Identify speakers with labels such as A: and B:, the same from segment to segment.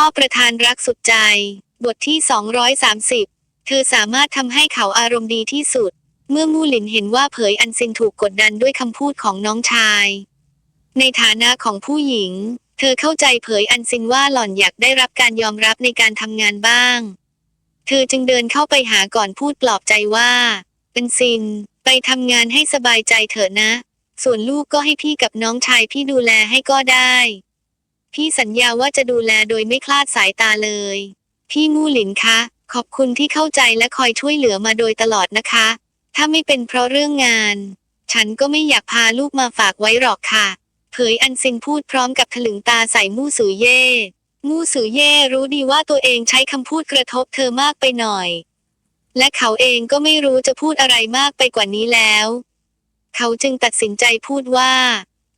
A: พ่อประธานรักสุดใจ บทที่ 230 เธอสามารถทำให้เขาอารมณ์ดีที่สุด เมื่อมู่หลินเห็นว่าเผยอันซินถูกกดดันด้วยคำพูดของน้องชาย ในฐานะของผู้หญิง เธอเข้าใจเผยอันซินว่าหล่อนอยากได้รับการยอมรับในการทำงานบ้าง เธอจึงเดินเข้าไปหาก่อนพูดปลอบใจว่า เป็นซิน ไปทำงานให้สบายใจเถอะนะ ส่วนลูกก็ให้พี่กับน้องชายพี่ดูแลให้ก็ได้ พี่สัญญาว่าจะดูแลโดยไม่คลาดสายตาเลย พี่มู่หลินคะ ขอบคุณที่เข้าใจและคอยช่วยเหลือมาโดยตลอดนะคะ ถ้าไม่เป็นเพราะเรื่องงาน ฉันก็ไม่อยากพาลูกมาฝากไว้หรอกค่ะ เผยอันซินพูดพร้อมกับถลึงตาใส่มู่สือเย่ มู่สือเย่รู้ดีว่าตัวเองใช้คำพูดกระทบเธอมากไปหน่อย และเขาเองก็ไม่รู้จะพูดอะไรมากไปกว่านี้แล้ว เขาจึงตัดสินใจพูดว่า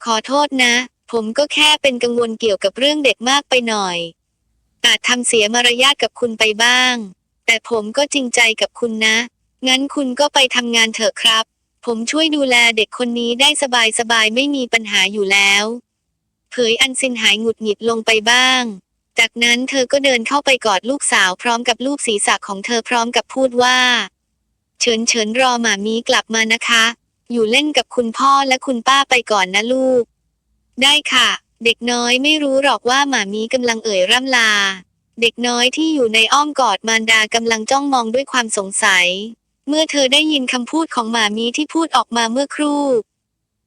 A: ขอโทษนะ ผมก็แค่เป็นกังวลเกี่ยวกับเรื่องเด็กมากไปหน่อย อาจทำเสียมารยาทกับคุณไปบ้าง แต่ผมก็จริงใจกับคุณนะ งั้นคุณก็ไปทำงานเถอะครับ ผมช่วยดูแลเด็กคนนี้ได้สบายสบายๆไม่มีปัญหาอยู่แล้ว เผยอันซินหายหงุดหงิดลงไปบ้าง จากนั้นเธอก็เดินเข้าไปกอดลูกสาวพร้อมกับลูบศีรษะของเธอพร้อมกับพูดว่า เฉินเฉินรอหมามีกลับมานะคะ อยู่เล่นกับคุณพ่อและคุณป้าไปก่อนนะลูก ได้ค่ะ เด็กน้อยไม่รู้หรอกว่าหมามีกำลังเอ่ยร่ำลา เด็กน้อยที่อยู่ในอ้อมกอดมารดากำลังจ้องมองด้วยความสงสัย เมื่อเธอได้ยินคำพูดของหมามีที่พูดออกมาเมื่อครู่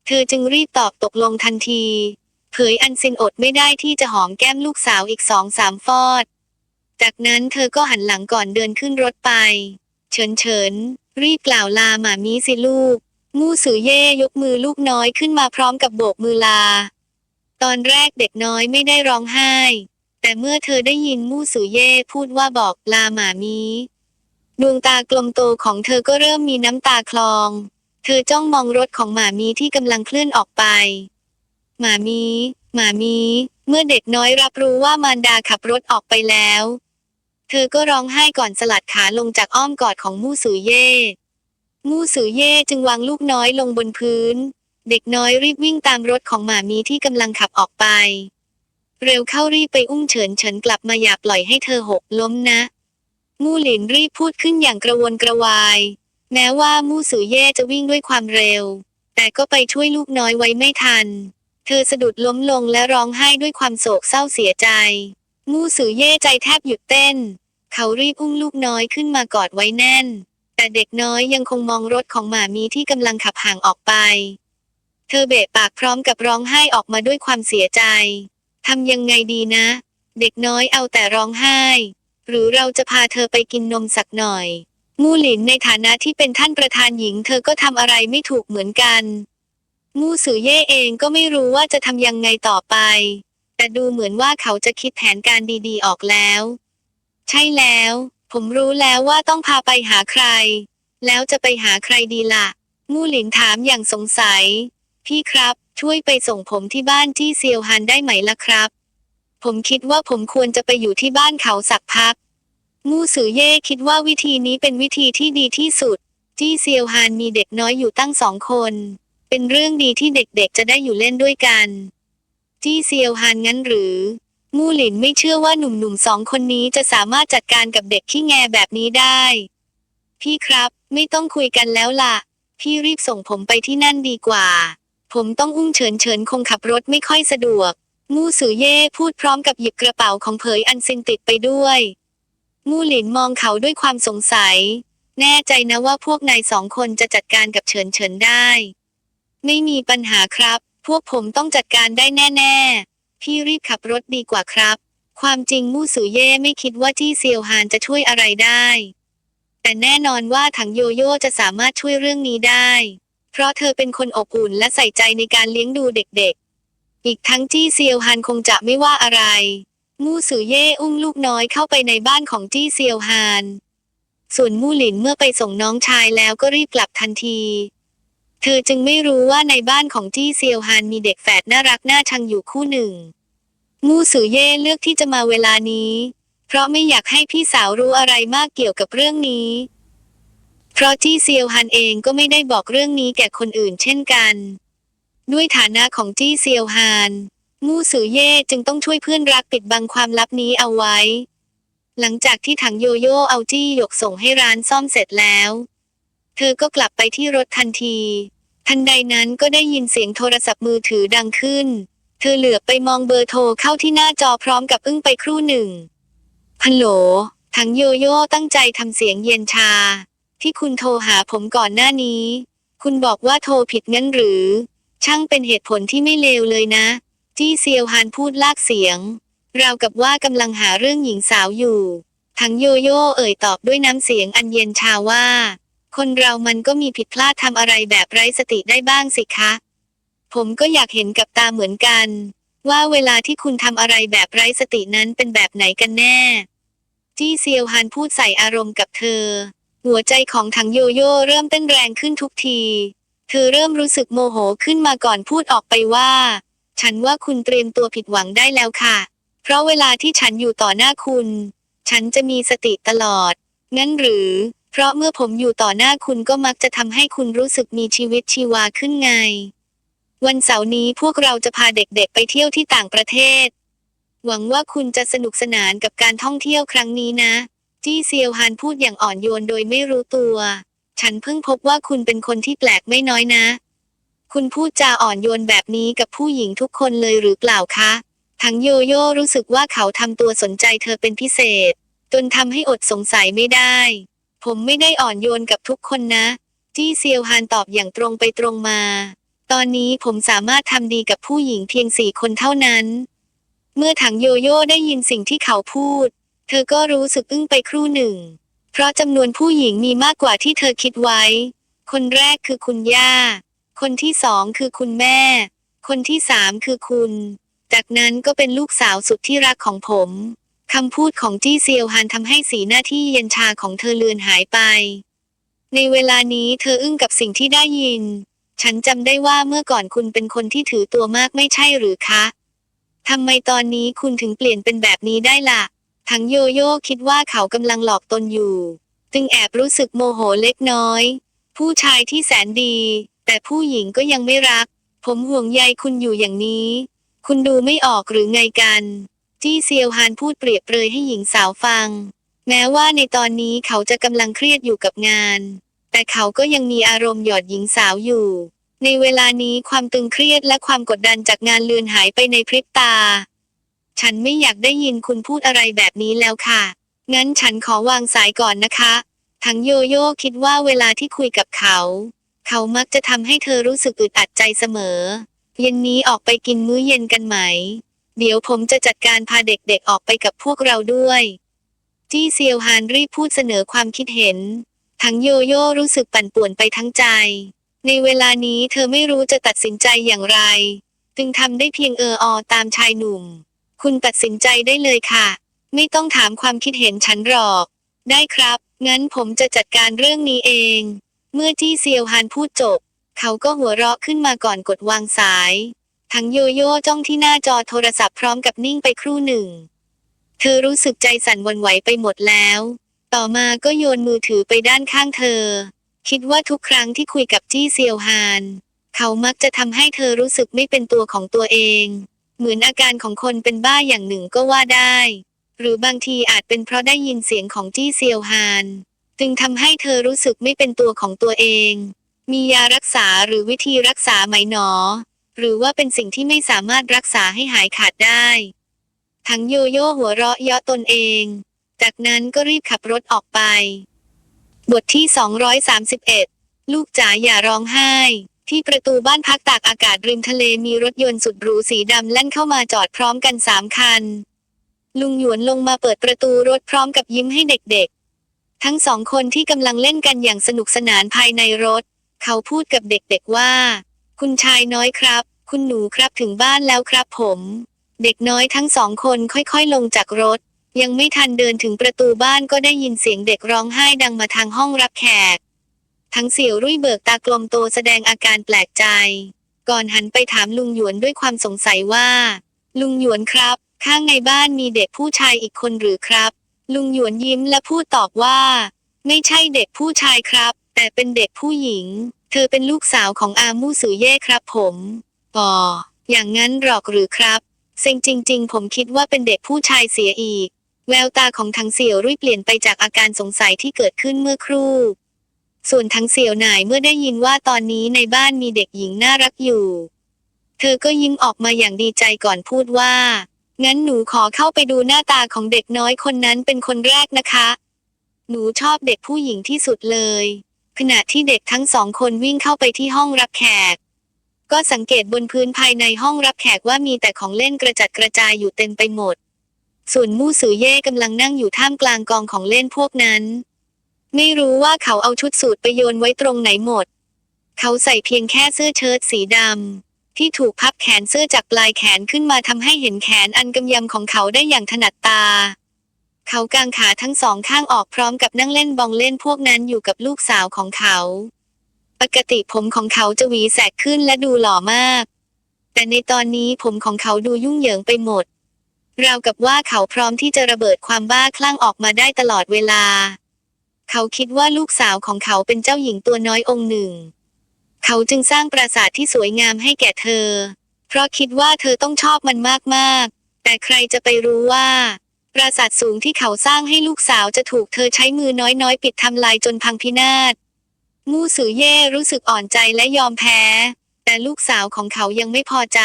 A: เธอจึงรีบตอบตกลงทันที เผยอันซินอดไม่ได้ที่จะหอมแก้มลูกสาวอีกสองสามฟอด จากนั้นเธอก็หันหลังก่อนเดินขึ้นรถไป เฉินเฉินรีบกล่าวลาหมามีสิลูก มู่สือเย่ยกมือลูกน้อยขึ้นมาพร้อมกับโบกมือลา ตอนแรกเด็กน้อยไม่ได้ร้องไห้ แต่เมื่อเธอได้ยินมู่สือเย่พูดว่าบอกลาหมามีดวงตากลมโตของเธอก็เริ่มมีน้ำตาคลอง เธอจ้องมองรถของหมามีที่กำลังเคลื่อนออกไป หมามีหมามี เมื่อเด็กน้อยรับรู้ว่ามารดาขับรถออกไปแล้ว เธอก็ร้องไห้ก่อนสลัดขาลงจากอ้อมกอดของมู่สือเย่มู่สือเย่จึงวางลูกน้อยลงบนพื้น เด็กน้อยรีบวิ่งตามรถของหมามีที่กำลังขับออกไป เร็วเข้ารีบไปอุ้มเฉินเฉินกลับมาอย่าปล่อยให้เธอหกล้มนะ มู่หลินรีบพูดขึ้นอย่างกระวนกระวาย แม้ว่ามู่สือเย่จะวิ่งด้วยความเร็ว แต่ก็ไปช่วยลูกน้อยไว้ไม่ทัน เธอสะดุดล้มลงและร้องไห้ด้วยความโศกเศร้าเสียใจ มู่สือเย่ใจแทบหยุดเต้น เขารีบอุ้มลูกน้อยขึ้นมากอดไว้แน่น แต่เด็กน้อยยังคงมองรถของหมามีที่กำลังขับห่างออกไป เธอเบะปากพร้อมกับร้องไห้ออกมาด้วยความเสียใจ ทำยังไงดีนะ เด็กน้อยเอาแต่ร้องไห้ หรือเราจะพาเธอไปกินนมสักหน่อย มู่หลินในฐานะที่เป็นท่านประธานหญิง เธอก็ทำอะไรไม่ถูกเหมือนกัน มู่สือเย่เองก็ไม่รู้ว่าจะทำยังไงต่อไป แต่ดูเหมือนว่าเขาจะคิดแผนการดีๆออกแล้ว ใช่แล้ว ผมรู้แล้วว่าต้องพาไปหาใคร แล้วจะไปหาใครดีล่ะ มู่หลินถามอย่างสงสัย พี่ครับ ช่วยไปส่งผมที่บ้านที่เซียวฮันได้ไหมล่ะครับ ผมคิดว่าผมควรจะไปอยู่ที่บ้านเขาสักพัก มูสือเย่คิดว่าวิธีนี้เป็นวิธีที่ดีที่สุดจี้เซียวฮานมีเด็กน้อยอยู่ตั้งสองคน เป็นเรื่องดีที่เด็กๆจะได้อยู่เล่นด้วยกันจี้เซียวฮานงั้นหรือ มูหลินไม่เชื่อว่าหนุ่มๆสองคนนี้จะสามารถจัดการกับเด็กขี้แงแบบนี้ได้ พี่ครับ ไม่ต้องคุยกันแล้วล่ะ พี่รีบส่งผมไปที่นั่นดีกว่า ผมต้องอุ้มเฉินเฉินคงขับรถไม่ค่อยสะดวก มู่สือเย่พูดพร้อมกับหยิบกระเป๋าของเผยอันซินติดไปด้วย มู่หลินมองเขาด้วยความสงสัย แน่ใจนะว่าพวกนายสองคนจะจัดการกับเฉินเฉินได้ ไม่มีปัญหาครับ พวกผมต้องจัดการได้แน่ ๆ พี่รีบขับรถดีกว่าครับ ความจริงมู่สือเย่ไม่คิดว่าจี้เซียวฮานจะช่วยอะไรได้ แต่แน่นอนว่าถังโยโย่จะสามารถช่วยเรื่องนี้ได้ เพราะเธอเป็นคนอบอุ่นและใส่ใจในการเลี้ยงดูเด็กๆ อีกทั้งจี้เซียวฮันคงจะไม่ว่าอะไร มู่สือเย่อุ้มลูกน้อยเข้าไปในบ้านของจี้เซียวฮานส่วนมู่หลินเมื่อไปส่งน้องชายแล้วก็รีบกลับทันที เธอจึงไม่รู้ว่าในบ้านของจี้เซียวฮานมีเด็กแฝดน่ารักน่าชังอยู่คู่หนึ่ง มู่สือเย่เลือกที่จะมาเวลานี้ เพราะไม่อยากให้พี่สาวรู้อะไรมากเกี่ยวกับเรื่องนี้ ราะจี้เซียวฮันเองก็ไม่ได้บอกเรื่องนี้แก่คนอื่นเช่นกัน ด้วยฐานะของจี้เซียวฮานมู่สือเย่จึงต้องช่วยเพื่อนรักปิดบังความลับนี้เอาไว้ หลังจากที่ถังโยโย่เอาจี้หยกส่งให้ร้านซ่อมเสร็จแล้ว เธอก็กลับไปที่รถทันที ทันใดนั้นก็ได้ยินเสียงโทรศัพท์มือถือดังขึ้น เธอเหลือบไปมองเบอร์โทรเข้าที่หน้าจอพร้อมกับอึ้งไปครู่หนึ่งฮัลโหลถังโยโย่ตั้งใจทำเสียงเย็นชา ที่คุณโทรหาผมก่อนหน้านี้ คุณบอกว่าโทรผิดงั้นหรือ ช่างเป็นเหตุผลที่ไม่เลวเลยนะ จี้เซียวฮานพูดลากเสียง ราวกับว่ากำลังหาเรื่องหญิงสาวอยู่ ทั้งโยโย่เอ่ยตอบด้วยน้ำเสียงอันเย็นชาว่า คนเรามันก็มีผิดพลาดทำอะไรแบบไร้สติได้บ้างสิคะ ผมก็อยากเห็นกับตาเหมือนกัน ว่าเวลาที่คุณทำอะไรแบบไร้สตินั้นเป็นแบบไหนกันแน่ จี้เซียวฮานพูดใส่อารมณ์กับเธอ หัวใจของถังโยโย่เริ่มเต้นแรงขึ้นทุกที เธอเริ่มรู้สึกโมโหขึ้นมาก่อนพูดออกไปว่า ฉันว่าคุณเตรียมตัวผิดหวังได้แล้วค่ะ เพราะเวลาที่ฉันอยู่ต่อหน้าคุณ ฉันจะมีสติตลอด งั้นหรือ เพราะเมื่อผมอยู่ต่อหน้าคุณก็มักจะทำให้คุณรู้สึกมีชีวิตชีวาขึ้นไง วันเสาร์นี้พวกเราจะพาเด็กๆไปเที่ยวที่ต่างประเทศ หวังว่าคุณจะสนุกสนานกับการท่องเที่ยวครั้งนี้นะ จี้เซียวฮานพูดอย่างอ่อนโยนโดยไม่รู้ตัว ฉันเพิ่งพบว่าคุณเป็นคนที่แปลกไม่น้อยนะ คุณพูดจาอ่อนโยนแบบนี้กับผู้หญิงทุกคนเลยหรือเปล่าคะ ทั้งโยโย่รู้สึกว่าเขาทำตัวสนใจเธอเป็นพิเศษ จนทำให้อดสงสัยไม่ได้ ผมไม่ได้อ่อนโยนกับทุกคนนะ จี้เซียวฮานตอบอย่างตรงไปตรงมา ตอนนี้ผมสามารถทำดีกับผู้หญิงเพียงสี่คนเท่านั้น เมื่อถังโยโย่ได้ยินสิ่งที่เขาพูด เธอก็รู้สึกอึ้งไปครู่หนึ่ง เพราะจำนวนผู้หญิงมีมากกว่าที่เธอคิดไว้ คนแรกคือคุณย่า คนที่สองคือคุณแม่ คนที่สามคือคุณ จากนั้นก็เป็นลูกสาวสุดที่รักของผมคำพูดของจี้เซียวฮานทำให้สีหน้าที่เย็นชาของเธอเลือนหายไป ในเวลานี้เธออึ้งกับสิ่งที่ได้ยิน ฉันจำได้ว่าเมื่อก่อนคุณเป็นคนที่ถือตัวมากไม่ใช่หรือคะทำไมตอนนี้คุณถึงเปลี่ยนเป็นแบบนี้ได้ล่ะ ทั้งโยโย่คิดว่าเขากำลังหลอกตนอยู่ จึงแอบรู้สึกโมโหเล็กน้อย ผู้ชายที่แสนดี แต่ผู้หญิงก็ยังไม่รัก ผมห่วงใยคุณอยู่อย่างนี้ คุณดูไม่ออกหรือไงกัน จี้เซียวฮานพูดเปรียบเปรยให้หญิงสาวฟัง แม้ว่าในตอนนี้เขาจะกำลังเครียดอยู่กับงาน แต่เขาก็ยังมีอารมณ์หยอดหญิงสาวอยู่ ในเวลานี้ความตึงเครียดและความกดดันจากงานเลือนหายไปในพริบตา ฉันไม่อยากได้ยินคุณพูดอะไรแบบนี้แล้วค่ะ งั้นฉันขอวางสายก่อนนะคะ ทั้งโยโย่คิดว่าเวลาที่คุยกับเขา เขามักจะทำให้เธอรู้สึกอึดอัดใจเสมอ เย็นนี้ออกไปกินมื้อเย็นกันไหม เดี๋ยวผมจะจัดการพาเด็กๆออกไปกับพวกเราด้วย จี้เซียวฮานรีบพูดเสนอความคิดเห็น ทั้งโยโย่รู้สึกปั่นป่วนไปทั้งใจ ในเวลานี้เธอไม่รู้จะตัดสินใจอย่างไร จึงทำได้เพียงเอออตามชายหนุ่ม คุณตัดสินใจได้เลยค่ะ ไม่ต้องถามความคิดเห็นฉันหรอก ได้ครับ งั้นผมจะจัดการเรื่องนี้เอง เมื่อจี้เซียวฮานพูดจบ เขาก็หัวเราะขึ้นมาก่อนกดวางสาย ทั้งโยโย่จ้องที่หน้าจอโทรศัพท์พร้อมกับนิ่งไปครู่หนึ่ง เธอรู้สึกใจสั่นวันไหวไปหมดแล้ว ต่อมาก็โยนมือถือไปด้านข้างเธอ คิดว่าทุกครั้งที่คุยกับจี้เซียวฮาน เขามักจะทำให้เธอรู้สึกไม่เป็นตัวของตัวเอง เหมือนอาการของคนเป็นบ้าอย่างหนึ่งก็ว่าได้ หรือบางทีอาจเป็นเพราะได้ยินเสียงของจี้เซียวฮาน จึงทำให้เธอรู้สึกไม่เป็นตัวของตัวเอง มียารักษาหรือวิธีรักษาไหมหนอ หรือว่าเป็นสิ่งที่ไม่สามารถรักษาให้หายขาดได้ ทั้งโยโย่หัวเราะเยาะตนเอง จากนั้นก็รีบขับรถออกไป บทที่ 231 ลูกจ๋าอย่าร้องไห้ ที่ประตูบ้านพักตากอากาศริมทะเลมีรถยนต์สุดหรูสีดำแล่นเข้ามาจอดพร้อมกันสามคัน ลุงหยวนลงมาเปิดประตูรถพร้อมกับยิ้มให้เด็กๆ ทั้งสองคนที่กำลังเล่นกันอย่างสนุกสนานภายในรถ เขาพูดกับเด็กๆว่า คุณชายน้อยครับ คุณหนูครับถึงบ้านแล้วครับผม เด็กน้อยทั้งสองคนค่อยๆ ลงจากรถ ยังไม่ทันเดินถึงประตูบ้านก็ได้ยินเสียงเด็กร้องไห้ดังมาทางห้องรับแขก ทั้งเสี่ยวรุ่ยเบิกตากลมโตแสดงอาการแปลกใจ ก่อนหันไปถามลุงหยวนด้วยความสงสัยว่า ลุงหยวนครับ ข้างในบ้านมีเด็กผู้ชายอีกคนหรือครับ ลุงหยวนยิ้มและพูดตอบว่า ไม่ใช่เด็กผู้ชายครับ แต่เป็นเด็กผู้หญิง เธอเป็นลูกสาวของอามู่สือเย่ครับผมอ๋ออย่างนั้นหรอกหรือครับเซ็งจริง ๆ ผมคิดว่าเป็นเด็กผู้ชายเสียอีก แววตาของทังเสี่ยวรุ่ยเปลี่ยนไปจากอาการสงสัยที่เกิดขึ้นเมื่อครู่ ส่วนทั้งเสี่ยวหน่ายเมื่อได้ยินว่าตอนนี้ในบ้านมีเด็กหญิงน่ารักอยู่ เธอก็ยิ้มออกมาอย่างดีใจก่อนพูดว่า งั้นหนูขอเข้าไปดูหน้าตาของเด็กน้อยคนนั้นเป็นคนแรกนะคะ หนูชอบเด็กผู้หญิงที่สุดเลย ขณะที่เด็กทั้งสองคนวิ่งเข้าไปที่ห้องรับแขก ก็สังเกตบนพื้นภายในห้องรับแขกว่ามีแต่ของเล่นกระจัดกระจายอยู่เต็มไปหมด ส่วนมู่สือเย่กำลังนั่งอยู่ท่ามกลางกองของเล่นพวกนั้น ไม่รู้ว่าเขาเอาชุดสูทไปโยนไว้ตรงไหนหมด เขาใส่เพียงแค่เสื้อเชิ้ตสีดำที่ถูกพับแขนเสื้อจากปลายแขนขึ้นมาทำให้เห็นแขนอันกำยำของเขาได้อย่างถนัดตา เขากางขาทั้งสองข้างออกพร้อมกับนั่งเล่นบองเล่นพวกนั้นอยู่กับลูกสาวของเขา ปกติผมของเขาจะหวีแสกขึ้นและดูหล่อมาก แต่ในตอนนี้ผมของเขาดูยุ่งเหยิงไปหมด ราวกับว่าเขาพร้อมที่จะระเบิดความบ้าคลั่งออกมาได้ตลอดเวลา เขาคิดว่าลูกสาวของเขาเป็นเจ้าหญิงตัวน้อยองค์หนึ่ง เขาจึงสร้างปราสาทที่สวยงามให้แก่เธอ เพราะคิดว่าเธอต้องชอบมันมากๆ แต่ใครจะไปรู้ว่า ปราสาทสูงที่เขาสร้างให้ลูกสาวจะถูกเธอใช้มือน้อยๆ ปิดทำลายจนพังพินาศมู่สือเย่รู้สึกอ่อนใจและยอมแพ้ แต่ลูกสาวของเขายังไม่พอใจ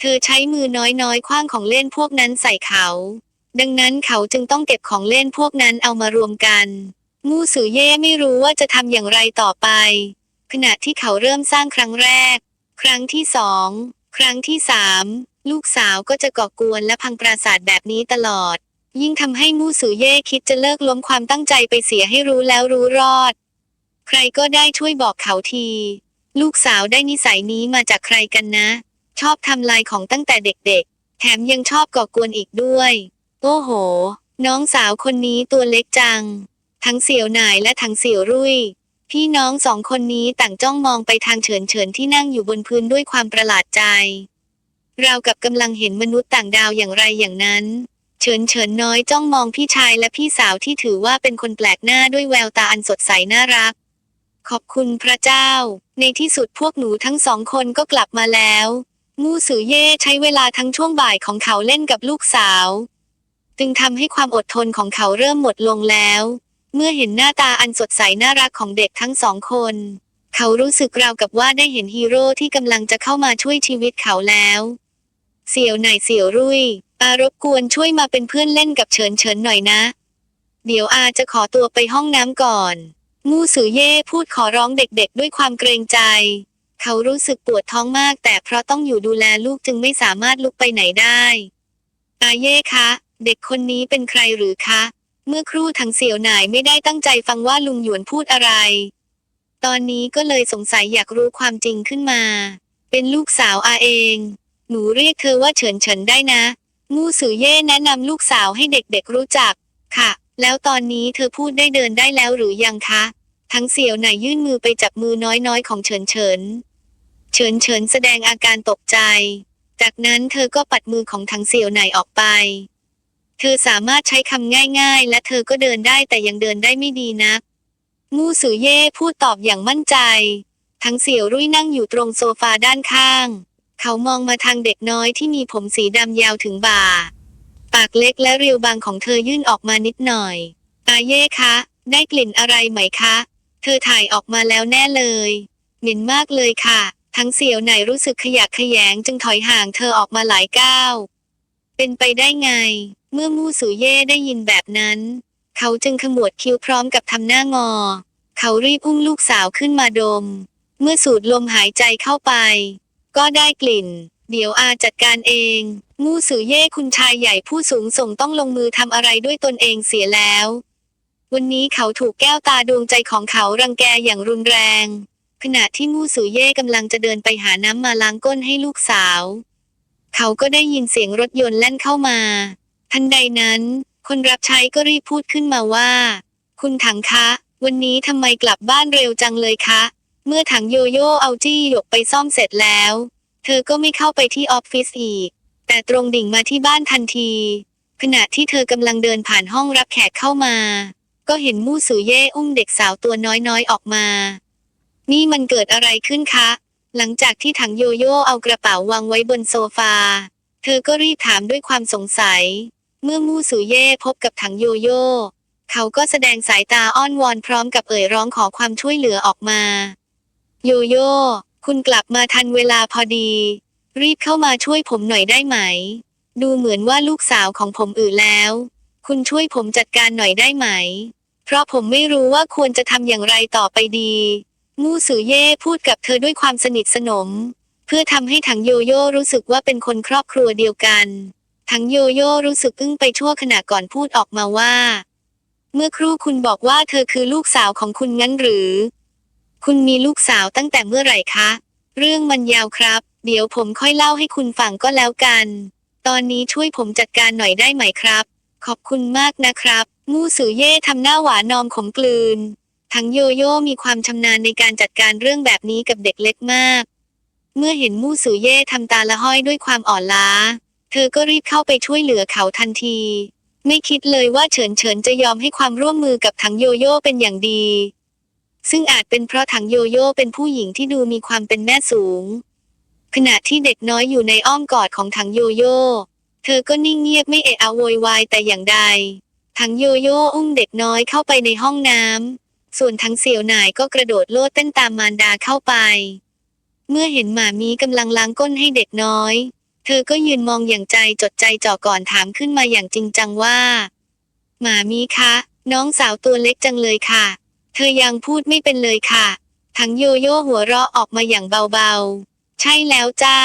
A: เธอใช้มือน้อยๆคว้างของเล่นพวกนั้นใส่เขา ดังนั้นเขาจึงต้องเก็บของเล่นพวกนั้นเอามารวมกัน มูสือเย่ไม่รู้ว่าจะทำอย่างไรต่อไป ขณะที่เขาเริ่มสร้างครั้งแรก ครั้งที่สอง ครั้งที่สาม ลูกสาวก็จะก่อกวนและพังปราสาทแบบนี้ตลอด ยิ่งทำให้มู่สือเย่คิดจะเลิกล้มความตั้งใจไปเสียให้รู้แล้วรู้รอด ใครก็ได้ช่วยบอกเขาที ลูกสาวได้นิสัยนี้มาจากใครกันนะ ชอบทำลายของตั้งแต่เด็กๆ แถมยังชอบก่อกวนอีกด้วย โอ้โห น้องสาวคนนี้ตัวเล็กจัง ทั้งเสี่ยวหนายและทั้งเสี่ยวรุ่ย พี่น้องสองคนนี้ต่างจ้องมองไปทางเฉินเฉินที่นั่งอยู่บนพื้นด้วยความประหลาดใจ ราวกับกำลังเห็นมนุษย์ต่างดาวอย่างไรอย่างนั้น เฉินเฉินน้อยจ้องมองพี่ชายและพี่สาวที่ถือว่าเป็นคนแปลกหน้าด้วยแววตาอันสดใสน่ารัก ขอบคุณพระเจ้า ในที่สุดพวกหนูทั้งสองคนก็กลับมาแล้วมู่สือเย่ใช้เวลาทั้งช่วงบ่ายของเขาเล่นกับลูกสาว จึงทำให้ความอดทนของเขาเริ่มหมดลงแล้ว เมื่อเห็นหน้าตาอันสดใสน่ารักของเด็กทั้งสองคน เขารู้สึกราวกับว่าได้เห็นฮีโร่ที่กำลังจะเข้ามาช่วยชีวิตเขาแล้ว เสี่ยวไหนเสี่ยวรุ่ยอารบกวนช่วยมาเป็นเพื่อนเล่นกับเฉินเฉินหน่อยนะ เดี๋ยวอาจะขอตัวไปห้องน้ำก่อน มู่สือเย่พูดขอร้องเด็กๆ ด้วยความเกรงใจ เขารู้สึกปวดท้องมาก แต่เพราะต้องอยู่ดูแลลูกจึงไม่สามารถลุกไปไหนได้ อาเย่คะ เด็กคนนี้เป็นใครหรือคะ เมื่อครู่ทั้งเสี่ยวหน่ายไม่ได้ตั้งใจฟังว่าลุงหยวนพูดอะไร ตอนนี้ก็เลยสงสัยอยากรู้ความจริงขึ้นมา เป็นลูกสาวอาเอง หนูเรียกเธอว่าเฉินเฉินได้นะมู่สือเย่แนะนำลูกสาวให้เด็กๆรู้จัก ค่ะ แล้วตอนนี้เธอพูดได้เดินได้แล้วหรือยังคะ ทั้งเสี่ยวหน่ายยื่นมือไปจับมือน้อยๆของเฉินเฉิน เฉินเฉินแสดงอาการตกใจ จากนั้นเธอก็ปัดมือของทั้งเสี่ยวหน่ายออกไป เธอสามารถใช้คำง่ายๆ และเธอก็เดินได้แต่ยังเดินได้ไม่ดีนัก มู่สือเย่พูดตอบอย่างมั่นใจ ทั้งเสี่ยวรุ่ยนั่งอยู่ตรงโซฟาด้านข้าง เขามองมาทางเด็กน้อยที่มีผมสีดำยาวถึงบ่า ปากเล็กและเรียวบางของเธอยื่นออกมานิดหน่อย อาเย่คะ ได้กลิ่นอะไรไหมคะ เธอถ่ายออกมาแล้วแน่เลย เหม็นมากเลยค่ะ ทั้งเสี่ยวไหนรู้สึกขยะแขยงจึงถอยห่างเธอออกมาหลายก้าว เป็นไปได้ไง เมื่อมู่สือเย่ได้ยินแบบนั้น เขาจึงขมวดคิ้วพร้อมกับทำหน้างอ เขารีบอุ้มลูกสาวขึ้นมาดม เมื่อสูดลมหายใจเข้าไป ก็ได้กลิ่น เดี๋ยวอาจัดการเอง มู่สือเย่คุณชายใหญ่ผู้สูงส่งต้องลงมือทำอะไรด้วยตนเองเสียแล้ว วันนี้เขาถูกแก้วตาดวงใจของเขารังแกอย่างรุนแรง ขณะที่มู่สือเย่กำลังจะเดินไปหาน้ำมาล้างก้นให้ลูกสาว เขาก็ได้ยินเสียงรถยนต์แล่นเข้ามา ทันใดนั้น คนรับใช้ก็รีบพูดขึ้นมาว่า คุณถังคะ วันนี้ทำไมกลับบ้านเร็วจังเลยคะ เมื่อถังโยโย่เอาจี้หยกไปซ่อมเสร็จแล้ว เธอก็ไม่เข้าไปที่ออฟฟิศอีก แต่ตรงดิ่งมาที่บ้านทันที ขณะที่เธอกำลังเดินผ่านห้องรับแขกเข้ามา ก็เห็นมู่สือเย่อุ้มเด็กสาวตัวน้อยๆออกมา นี่มันเกิดอะไรขึ้นคะ หลังจากที่ถังโยโย่เอากระเป๋าวางไว้บนโซฟา เธอก็รีบถามด้วยความสงสัย เมื่อมู่สือเย่พบกับถังโยโย่เขาก็แสดงสายตาอ้อนวอนพร้อมกับเอ่ยร้องขอความช่วยเหลือออกมา โยโย่คุณกลับมาทันเวลาพอดี รีบเข้ามาช่วยผมหน่อยได้ไหม ดูเหมือนว่าลูกสาวของผมอือแล้ว คุณช่วยผมจัดการหน่อยได้ไหม เพราะผมไม่รู้ว่าควรจะทำอย่างไรต่อไปดีมู่สือเย่พูดกับเธอด้วยความสนิทสนม เพื่อทำให้ถังโยโย่รู้สึกว่าเป็นคนครอบครัวเดียวกัน ถังโยโย่รู้สึกอึ้งไปชั่วขณะก่อนพูดออกมาว่า เมื่อครู่คุณบอกว่าเธอคือลูกสาวของคุณงั้นหรือ คุณมีลูกสาวตั้งแต่เมื่อไหร่คะ เรื่องมันยาวครับ เดี๋ยวผมค่อยเล่าให้คุณฟังก็แล้วกัน ตอนนี้ช่วยผมจัดการหน่อยได้ไหมครับ ขอบคุณมากนะครับ มู่สือเย่ทำหน้าหวานนอมขมกลืน ทั้งโยโย่มีความชำนาญในการจัดการเรื่องแบบนี้กับเด็กเล็กมาก เมื่อเห็นมู่สือเย่ทำตาละห้อยด้วยความอ่อนล้า เธอก็รีบเข้าไปช่วยเหลือเขาทันที ไม่คิดเลยว่าเฉินเฉินจะยอมให้ความร่วมมือกับถังโยโย่เป็นอย่างดี ซึ่งอาจเป็นเพราะถังโยโย่เป็นผู้หญิงที่ดูมีความเป็นแม่สูง ขณะที่เด็กน้อยอยู่ในอ้อมกอดของถังโยโย่เธอก็นิ่งเงียบไม่เอะอะโวยวายแต่อย่างใดถังโยโย่อุ้มเด็กน้อยเข้าไปในห้องน้ำส่วนทั้งเสี่ยวหน่ายก็กระโดดโลดเต้นตามมารดาเข้าไป เมื่อเห็นหมามีกำลังล้างก้นให้เด็กน้อย เธอก็ยืนมองอย่างใจจดใจจ่อก่อนถามขึ้นมาอย่างจริงจังว่า หมามีคะ น้องสาวตัวเล็กจังเลยค่ะ เธอยังพูดไม่เป็นเลยค่ะ ทั้งโยโย่หัวเราะออกมาอย่างเบาๆ ใช่แล้วจ้า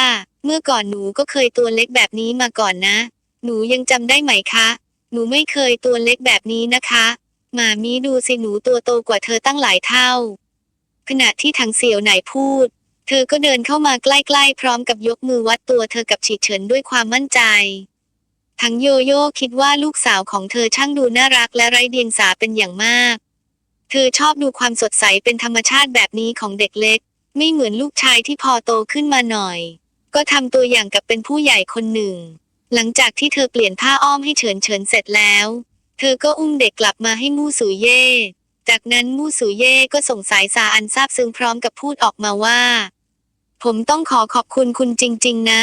A: เมื่อก่อนหนูก็เคยตัวเล็กแบบนี้มาก่อนนะ หนูยังจำได้ไหมคะ หนูไม่เคยตัวเล็กแบบนี้นะคะหมามีดูสิหนูตัวโตกว่าเธอตั้งหลายเท่า ขณะที่ทางเสี่ยวไหนพูด เธอก็เดินเข้ามาใกล้ๆ พร้อมกับยกมือวัดตัวเธอกับฉีดเฉินด้วยความมั่นใจ ทั้งโยโย่คิดว่าลูกสาวของเธอช่างดูน่ารักและไร้เดียงสาเป็นอย่างมาก เธอชอบดูความสดใสเป็นธรรมชาติแบบนี้ของเด็กเล็ก ไม่เหมือนลูกชายที่พอโตขึ้นมาหน่อย ก็ทำตัวอย่างกับเป็นผู้ใหญ่คนหนึ่ง หลังจากที่เธอเปลี่ยนผ้าอ้อมให้เฉินเฉินเสร็จแล้ว เธอก็อุ้มเด็กกลับมาให้มู่สูเย่ จากนั้นมู่สูเย่ก็ส่งสายสาอันซาบซึ้งพร้อมกับพูดออกมาว่า ผมต้องขอขอบคุณคุณจริง ๆ นะ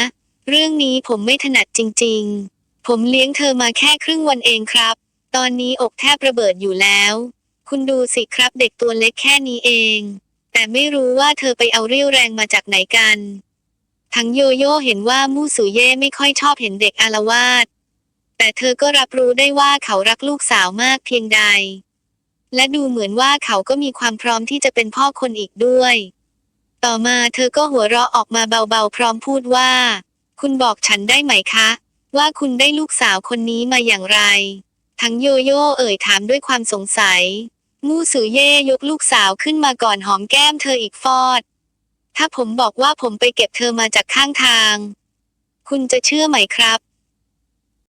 A: เรื่องนี้ผมไม่ถนัดจริง ๆ ผมเลี้ยงเธอมาแค่ครึ่งวันเองครับ ตอนนี้อกแทบระเบิดอยู่แล้ว คุณดูสิครับเด็กตัวเล็กแค่นี้เอง แต่ไม่รู้ว่าเธอไปเอาเรี่ยวแรงมาจากไหนกัน ทั้งโยโย่เห็นว่ามู่สุเย่ไม่ค่อยชอบเห็นเด็กอารวาสแต่เธอก็รับรู้ได้ว่าเขารักลูกสาวมากเพียงใด และดูเหมือนว่าเขาก็มีความพร้อมที่จะเป็นพ่อคนอีกด้วย ต่อมาเธอก็หัวเราะออกมาเบาๆ พร้อมพูดว่า คุณบอกฉันได้ไหมคะ ว่าคุณได้ลูกสาวคนนี้มาอย่างไร ทั้งโยโย่เอ่ยถามด้วยความสงสัย มู่สือเย่ยกลูกสาวขึ้นมาก่อนหอมแก้มเธออีกฟอด ถ้าผมบอกว่าผมไปเก็บเธอมาจากข้างทาง คุณจะเชื่อไหมครับ